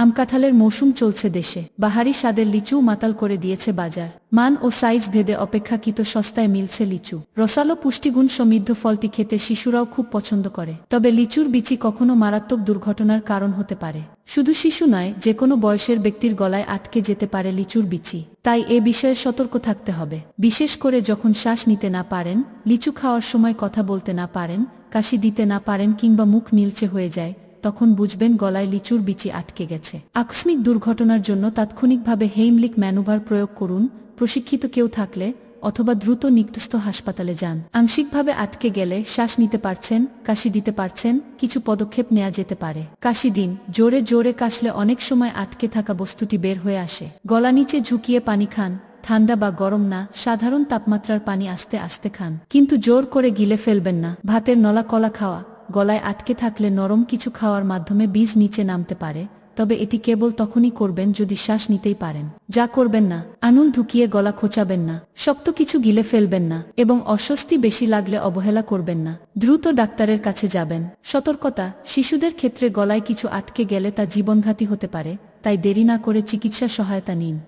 আমকাঁঠালের মৌসুম চলছে দেশে। বাহারি স্বাদের লিচু মাতাল করে দিয়েছে বাজার। মান ও সাইজ ভেদে অপেক্ষাকৃত সস্তায় মিলছে লিচু। রসালো পুষ্টিগুণ সমৃদ্ধ ফলটি খেতে শিশুরাও খুব পছন্দ করে। তবে লিচুর বিচি কখনো মারাত্মক দুর্ঘটনার কারণ হতে পারে। শুধু শিশু নয়, যে কোনো বয়সের ব্যক্তির গলায় আটকে যেতে পারে লিচুর বিচি। তাই এ বিষয়ে সতর্ক থাকতে হবে। বিশেষ করে যখন শ্বাস নিতে না পারেন, লিচু খাওয়ার সময় কথা বলতে না পারেন, কাশি দিতে না পারেন কিংবা মুখ নীলচে হয়ে যায় তখন বুঝবেন গলায় লিচুর বিচি আটকে গেছে। আকস্মিক দুর্ঘটনার জন্য তাৎক্ষণিকভাবে হেইমলিক ম্যানুভার প্রয়োগ করুন। প্রশিক্ষিত কেউ থাকলে অথবা দ্রুত নিকটস্থ হাসপাতালে যান। আংশিকভাবে আটকে গেলে শ্বাস নিতে পারছেন, কাশি দিতে পারছেন, কিছু পদক্ষেপ নেওয়া যেতে পারে। কাশি দিন, জোরে জোরে কাশলে অনেক সময় আটকে থাকা বস্তুটি বের হয়ে আসে। গলা নিচে ঝুঁকিয়ে পানি খান, ঠান্ডা বা গরম না, সাধারণ তাপমাত্রার পানি আস্তে আস্তে খান। কিন্তু জোর করে গিলে ফেলবেন না, ভাতের নলা কলা খাওয়া গলায় আটকে থাকলে নরম কিছু খাওয়ার মাধ্যমে বীজ নিচে নামতে পারে, তবে এটি কেবল তখনই করবেন যদি শ্বাস নিতেই পারেন। যা করবেন না আনুল ঢুকিয়ে গলা খোঁচাবেন না, শক্ত কিছু গিলে ফেলবেন না, এবং অস্বস্তি বেশি লাগলে অবহেলা করবেন না। দ্রুত ডাক্তারের কাছে যাবেন। সতর্কতা, শিশুদের ক্ষেত্রে গলায় কিছু আটকে গেলে তা জীবনঘাতী হতে পারে, তাই দেরি না করে চিকিৎসা সহায়তা নিন।